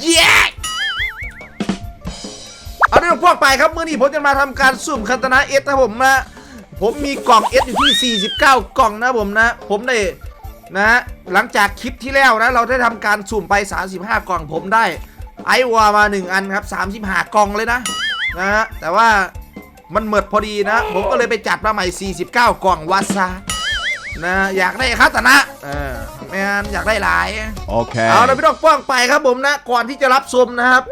เย้เอาเรื่องพวกไปครับเมื่อนี้ผมจะมาทำการสุ่มคันตนาเอสนะผมนะผมมีกล่องเอสอยู่ที่ 49 กล่องนะผมนะ ผมได้นะหลังจากคลิปที่แล้วนะ เราได้ทำการสุ่มไป 35 กล่องผมได้ ไอวามา 1 อันครับ 35 กล่องเลยนะนะฮะแต่ว่ามันเหมดพอดีนะ ผมก็เลยไปจัดมาใหม่ 49 กล่องวาซา นะอยากได้คัตนะเออแมนอยากได้หลาย Okay. เอาเราไม่ต้องป้องไปครับผมนะ ก่อนที่จะรับชมนะครับ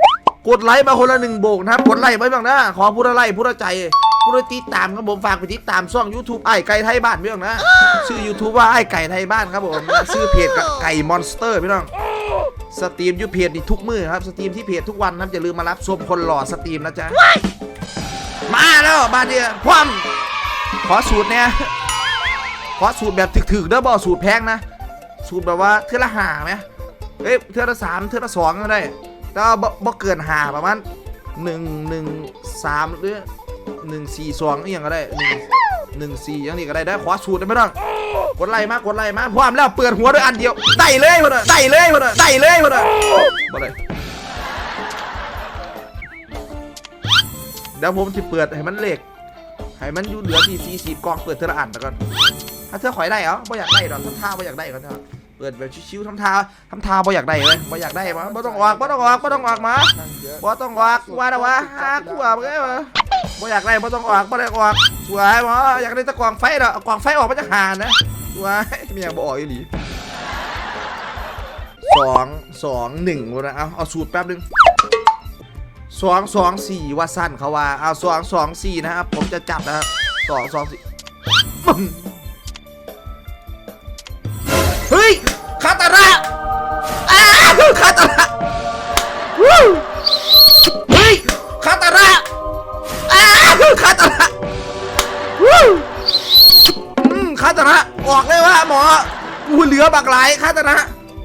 กดไลค์มาคนละหนึ่งโบกนะครับกดไลค์ไว้บ้างนะ ขอพูดอะไรพูดใจพูดติดตามครับผมฝากไปติดตามช่อง YouTube ไอ้ไก่ไทยบ้านพี่น้องนะชื่อ YouTube ว่าไอ้ไก่ไทยบ้านครับผมนะชื่อเพจกับไก่มอนสเตอร์พี่น้องสตรีมอยูเพจนี่ทุกมือครับสตรีมที่เพจทุกวันนะครับอย่าลืมมารับชมคนหล่อสตรีมนะจ๊ะมาแล้วมาเดียวพร้อมขอสูตรเนี่ย ขอสูตรแบบถึกๆเด้อบอสูตรแพงนะ สูตรแบบว่าเทือละหาไหมเอ้ยเทือละสามเทือละสองก็ได้แต่ว่าบ่บ่เกินหาประมาณหนึ่งหนึ่งสามหรือหนึ่งสี่สองอหย่างก็ได้หนึ่งหนึ่งสี่อย่างนี้ก็ได้ได้ขอสูตรได้ไหมน้องกดไล่มากดไล่มาพร้อมแล้วเปิดหัวด้วยอันเดียวได้เลยพอนะได้เลยพอนะได้เลยพอนะบ่เลยเดี๋ยวผมจะเปิดให้มันเหลขให้มันอยู่เหลือที่สี่สิบกองเปิดเทอละอันแต่ก่อน ถ้าเธอขอยได้เหรอบ่อยากได้หรอกทำท่าบ่อยากได้ก่อนเถอะเปิดแบบชิวๆทำท่าทำท่าบ่อยากได้เลยบ่อยากได้มาบ่ต้องออกบ่ต้องออกบ่ต้องออกมาบ่ต้องออกว่าแต่ว่าหากูว่าบ่ไงวะบ่อยากได้บ่ต้องออกบ่ได้ออกสวยบ่อยากได้ตะกวางไฟเด้อกวางไฟออกมาจากหานะสวยเมียบ่ออกอีหลีสองสองหนึ่งวะนะเอาเอาสูตรแป๊บนึงสองสองสี่ว่าสั้นเขาว่าเอาสองสองสี่นะครับผมจะจับนะครับสองสองสี่ คาตาระอ้าวคาตาระวู้เฮ้ยคาตาระอ้าวคาตาระวู้อืมคาตาระออกเลยว่าหมออู้เหลือบักหลายคาตาระ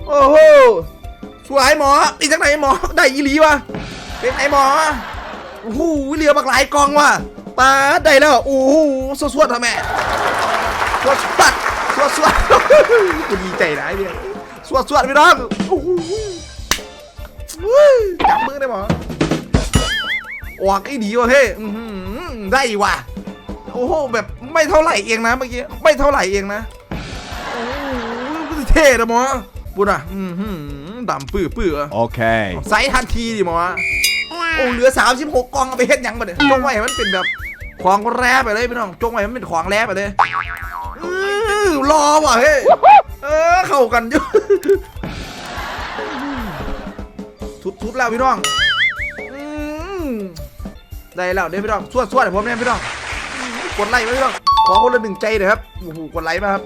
โอ้โหสวยหมออีกจากไหนหมอได้อีหลีวะเป็นไงหมอโอ้โหเหลือบักหลายกองว่ะปาดได้แล้วโอ้โหสวดๆทำไมสวดสวดส วดสวดกูดีใจนะไอ้เนี่ยสวดสวดพี่น้องจับมือได้หมอออกไอ้ดีวะเฮ้ยอื้อหือได้ว่ะโอ้โหแบบไม่เท่าไหร่เองนะเมื่อกี้ไม่เท่าไหร่เองนะโอ้โหเท่นะหมอบุญอะอือหือดำปื้อปื้อ Okay. ใส่ทันทีดิหมอโอ้เหลือ 36กองเอาไปเฮ็ดยังบ่เนี่ยจงไว้มันเป็นแบบของแร่ไปเลยพี่น้องจงไว้มันเป็นของแร่ไปเลย อรอว่ะเฮ้ยเออเข้ากันอยู่ทุบทุบแล้วพี่น้องได้แล้วเดี๋ยวพี่น้องสวดสวดให้ผมเนี่ยพี่น้องกดไลค์ไว้พี่น้องขอคนละหนึ่งใจเลยครับโอ้โหกดไลค์มาครับ